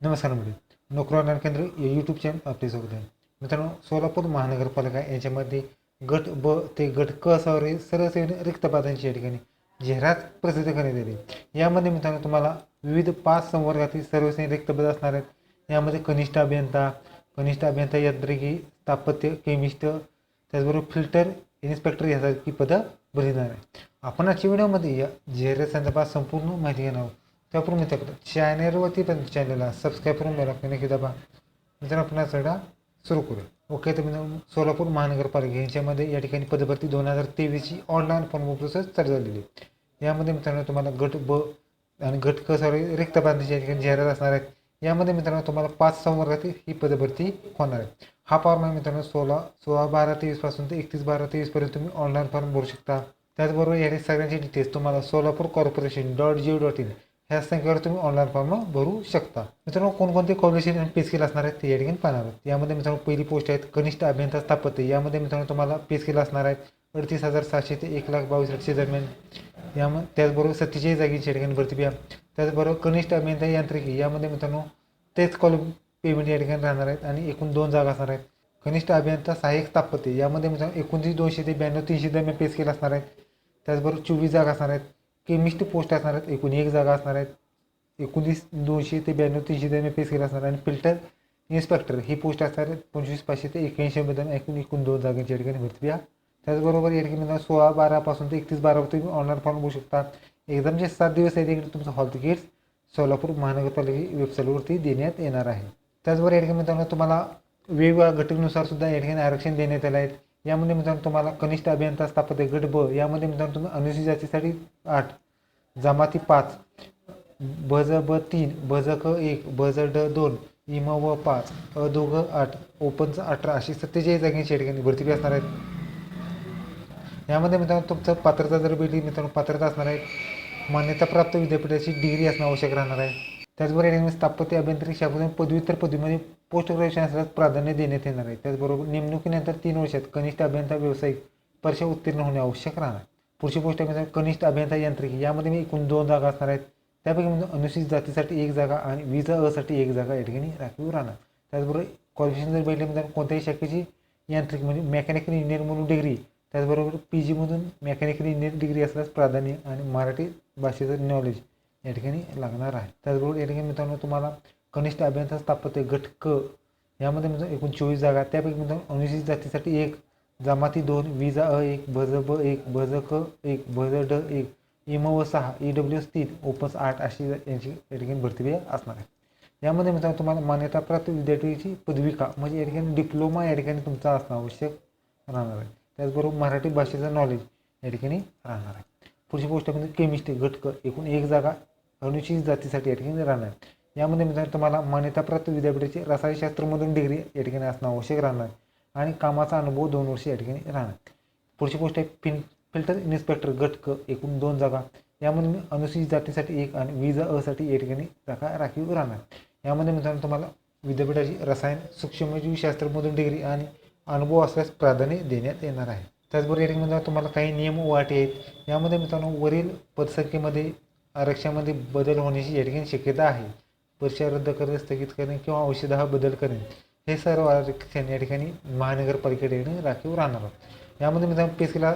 नमस्कार मंडळी. नोकरी ऑनलाईन केंद्र या यूट्यूब चॅनल आपले स्वागत आहे. मित्रांनो सोलापूर महानगरपालिका यांच्यामध्ये गट ब ते गट क असावर सर्व रिक्त पदांची या ठिकाणी जाहिरात प्रसिद्ध करण्यात येते यामध्ये मित्रांनो तुम्हाला विविध पाच संवर्गातील सर्वसेने रिक्त पद असणार आहेत. यामध्ये कनिष्ठ अभियंता कनिष्ठ अभियंता यांत्रिकी स्थापत्य केमिस्ट त्याचबरोबर फिल्टर इन्स्पेक्टर यासारखी पदं भरणार आहे आपण आजच्या व्हिडिओमध्ये या जाहिरात संदर्भात संपूर्ण माहिती घेणार आहोत. त्यापूर्वी मित्रांनो चॅनेलवरती पण चॅनेलला सबस्क्राईब करून बेल आयकॉन नक्की दाबा. मित्रांनो आपण चढा सुरू करूया. ओके तर मित्रांनो सोलापूर महानगरपालिका यांच्यामध्ये या ठिकाणी पदभरती दोन हजार तेवीसची ऑनलाईन फॉर्म प्रोसेस चालू झालेली आहे. यामध्ये मित्रांनो तुम्हाला गट ब आणि गट क सॉरी रिक्त पदांची या ठिकाणी जाहिरात असणार आहेत. यामध्ये मित्रांनो तुम्हाला पाच संवर्गातील ही पदभरती होणार आहे. हा फॉर्म आहे मित्रांनो सोळा सोळा बारा तेवीसपासून ते एकतीस बारा तेवीसपर्यंत तुम्ही ऑनलाईन फॉर्म भरू शकता. त्याचबरोबर याने सगळ्यांची डिटेल्स तुम्हाला Solapur corporation dot G dot in ह्या संख्येवर तुम्ही ऑनलाईन फॉर्म भरू शकता. मित्रांनो कोणकोणते क्वालिफिकेशन आणि पे स्केल असणार आहेत ते या ठिकाणी पाहणार आहोत. यामध्ये मित्रांनो पहिली पोस्ट आहेत कनिष्ठ अभियंता स्थापत्य. यामध्ये मित्रांनो तुम्हाला पे स्केल असणार आहेत अडतीस हजार सहाशे ते एक लाख बावीस लाखशे दरम्यान. यामध्ये त्याचबरोबर सत्तेचाळीस जागींची ठिकाणी भरती घ्या त्याचबरोबर कनिष्ठ अभियंता यांत्रिकी. यामध्ये मित्रांनो तेच कॉल पेमेंट या ठिकाणी राहणार आहेत आणि एकूण दोन जागा असणार आहेत. कनिष्ठ अभियंता सहाय्यक स्थापत्य. यामध्ये मित्रांनो एकोणतीस दोनशे ते ब्याण्णव तीनशे दरम्यान पे स्केल असणार आहेत. त्याचबरोबर चोवीस जागा असणार आहेत. केमिस्ट पोस्ट असणार आहेत एकूण एक जागा असणार आहेत. एकोणीस दोनशे ते ब्याण्णव तीनशे दरम्यान पे स्किल असणार आणि फिल्टर इन्स्पेक्टर ही पोस्ट असणार आहेत पंचवीस पाचशे ते एक्याऐंशी दरम्यान एकूण एकूण दोन जागांची या ठिकाणी भरती घ्या त्याचबरोबर या ठिकाणी सोळा बारापासून ते एकतीस बारावर तुम्ही ऑनलाईन फॉर्म भरू शकता. एक्झामचे सात दिवस आहे तिकडे तुमचं हॉल तिकीट्स सोलापूर महानगरपालिके वेबसाईटवरती देण्यात येणार आहे. त्याचबरोबर या ठिकाणी मित्रांनो तुम्हाला वेगवेगळ्या घटनेनुसार सुद्धा या ठिकाणी आरक्षण देण्यात आलं आहे. यामध्ये मित्रांनो तुम्हाला कनिष्ठ अभियंता स्थापत्य गट ब यामध्ये मित्रांनो तुम्ही अनुसूचित जातीसाठी आठ जमाती पाच भज ब तीन भज क एक भज ड दोन इम व पाच अ दोघ आठ ओपनचं अठरा अशी सत्तेचाळीस जागेची या ठिकाणी भरती असणार आहेत. यामध्ये मित्रांनो तुमचं पात्रता जर भेटली मित्रांनो पात्रता असणार आहे. मान्यताप्राप्त विद्यापीठाची डिग्री असणं आवश्यक राहणार आहे. त्याचबरोबर या ठिकाणी स्थापत्य अभियांत्रिकी शाखेतून पदव्युत्तर पदवीमध्ये पोस्ट ग्रॅज्युएशन असल्यास प्राधान्य देण्यात येणार आहे. त्याचबरोबर नेमणुकीनंतर तीन वर्षात कनिष्ठ अभियंता व्यावसायिक परीक्षा उत्तीर्ण होणे आवश्यक राहणार. पुढची पोस्ट आहे कनिष्ठ अभियंता यांत्रिकी यामध्ये मी एकूण दोन जागा असणार आहेत. त्यापैकी म्हणजे अनुसूचित जातीसाठी एक जागा आणि विजा असाठी एक जागा या ठिकाणी राखीव राहणार. त्याचबरोबर क्वालिफिकेशन जर बघितलं म्हणजे कोणत्याही शाखेची यांत्रिक म्हणजे मेकॅनिकल इंजिनियर म्हणून डिग्री त्याचबरोबर पी जीमधून मेकॅनिकल इंजिनियर डिग्री असल्यास प्राधान्य आणि मराठी भाषेचं नॉलेज या ठिकाणी लागणार आहे. त्याचबरोबर या ठिकाणी मित्रांनो तुम्हाला कनिष्ठ अभियंता स्थापत्य गट क यामध्ये मित्रांनो एकूण चोवीस जागा त्यापैकी मित्रांनो अनुसूचित जातीसाठी एक जमाती दोन विजा अ एक भज ब एक भज क एक भज ड एक इम व सहा ई डब्ल्यू एस तीन ओपन्स आठ अशी यांची या ठिकाणी भरती असणार आहे. यामध्ये मित्रांनो तुम्हाला मान्यताप्राप्त विद्यार्थ्याची पदविका म्हणजे या ठिकाणी डिप्लोमा या ठिकाणी तुमचा असणं आवश्यक राहणार आहे. त्याचबरोबर मराठी भाषेचं नॉलेज या ठिकाणी राहणार आहे. पुढची गोष्ट म्हणजे केमिस्ट्री घटक एकूण एक जागा अनुसूचित जातीसाठी या ठिकाणी राहणार. यामध्ये मित्रांनो तुम्हाला मान्यताप्राप्त विद्यापीठाची रसायनशास्त्रमधून डिग्री या ठिकाणी असणं आवश्यक राहणार आणि कामाचा अनुभव दोन वर्ष या ठिकाणी राहणार. पुढची गोष्ट आहे फिन फिल्टर इन्स्पेक्टर गटक एकूण दोन जागा. यामध्ये मी अनुसूचित जातीसाठी एक आणि विजा असाठी या ठिकाणी जागा राखीव राहणार. यामध्ये मित्रांनो तुम्हाला विद्यापीठाची रसायन सूक्ष्मजीवशास्त्रमधून डिग्री आणि अनुभव असल्यास प्राधान्य देण्यात येणार आहे. त्याचबरोबर या ठिकाणी तुम्हाला काही नियम व आहेत. यामध्ये मित्रांनो वरील पदसंख्येमध्ये आरक्षणामध्ये बदल होण्याची या ठिकाणी शक्यता आहे. परीक्षा रद्द करणे स्थगित करणे किंवा औषधा बदल करणे हे सर्व आरक्षण या ठिकाणी महानगरपालिकेने राखीव राहणार आहोत. यामध्ये मित्रांनो पेसला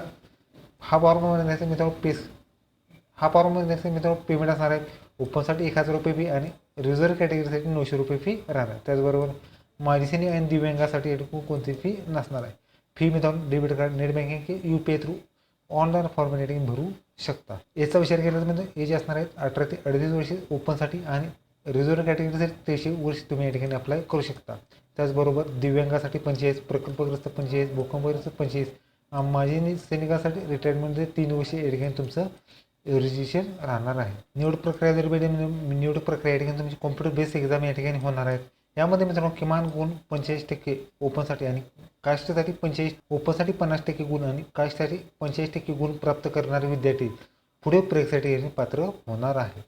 हा फॉर्म भरण्याचा मित्रांनो पेस हा फॉर्म भरण्याचे मित्रांनो पेमेंट असणार आहे. ओपनसाठी एक हजार रुपये फी आणि रिझर्व कॅटेगरीसाठी नऊशे रुपये फी राहणार. त्याचबरोबर माजिसिनी आणि दिव्यांगासाठी या ठिकाणी कोणती फी नसणार आहे. फी मित्रांनो डेबिट कार्ड नेट बँकिंग की U P I through online form या ठिकाणी भरू शकता. याचा विचार केला तर म्हणजे एज असणार आहेत अठरा ते अडतीस वर्षे ओपनसाठी आणि रिझर्व कॅटेगरीसाठी तेशे वर्ष तुम्ही या ठिकाणी अप्लाय करू शकता. त्याचबरोबर दिव्यांगासाठी पंचेचाळीस प्रकल्पग्रस्त पंचेचाळीस भूकंपग्रस्त पंचेचाळीस माजी सैनिकासाठी रिटायरमेंटचे तीन वर्षे या ठिकाणी तुमचं रजिस्ट्रेशन राहणार आहे. निवड प्रक्रिया जर बेड म्हणजे निवड प्रक्रिया या ठिकाणी तुमची कॉम्प्युटर बेस एक्झाम या ठिकाणी होणार आहेत. यामध्ये मित्रांनो किमान गुण पंचेचाळीस टक्के ओपनसाठी आणि कास्टसाठी पंचेचाळीस ओपनसाठी पन्नास टक्के गुण आणि कास्टसाठी पंचेचाळीस टक्के गुण प्राप्त करणारे विद्यार्थी पुढे परीक्षेसाठी या पात्र होणार आहे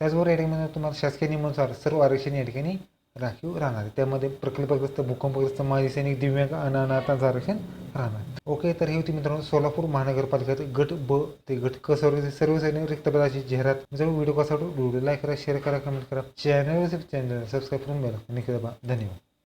त्याचबरोबर या ठिकाणी म्हणजे तुम्हाला शासकीय नियमानुसार सर्व आरक्षण या ठिकाणी राखीव राहणार आहे त्यामध्ये प्रकल्पग्रस्त भूकंपग्रस्त माजी सैनिक दिव्यांग अनाथांचं आरक्षण राहणार ओके तर हे होती मित्रांनो सोलापूर महानगरपालिकेत गट ब ते गट क सर्व सर्व सैनिक रिक्तपदाची जाहिरात. जर व्हिडिओ कसा वाटतो व्हिडिओ लाईक करा शेअर करा कमेंट करा. चॅनल चॅनल सबस्क्राईब करून बेल आणि धन्यवाद.